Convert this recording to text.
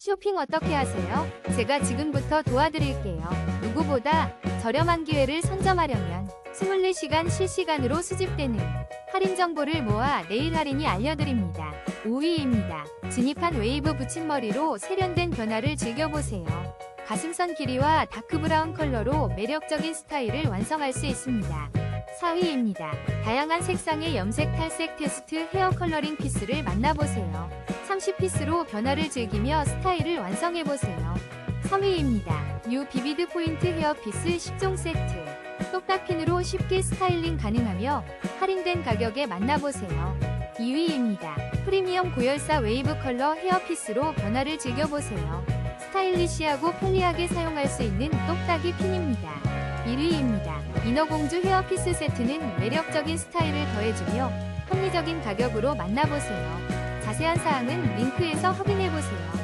쇼핑 어떻게 하세요? 제가 지금부터 도와드릴게요. 누구보다 저렴한 기회를 선점하려면 24시간 실시간으로 수집되는 할인 정보를 모아 내일 할인이 알려드립니다. 5위입니다. 진입한 웨이브 붙임머리로 세련된 변화를 즐겨보세요. 가슴선 길이와 다크브라운 컬러로 매력적인 스타일을 완성할 수 있습니다. 4위입니다. 다양한 색상의 염색 탈색 테스트 헤어 컬러링 피스를 만나보세요. 30피스로 변화를 즐기며 스타일을 완성해보세요. 3위입니다. 뉴 비비드 포인트 헤어 피스 10종 세트. 똑딱핀으로 쉽게 스타일링 가능하며 할인된 가격에 만나보세요. 2위입니다. 프리미엄 고열사 웨이브 컬러 헤어피스로 변화를 즐겨보세요. 스타일리시하고 편리하게 사용할 수 있는 똑딱이 핀입니다. 1위입니다. 인어공주 헤어피스 세트는 매력적인 스타일을 더해주며 합리적인 가격으로 만나보세요. 자세한 사항은 링크에서 확인해보세요.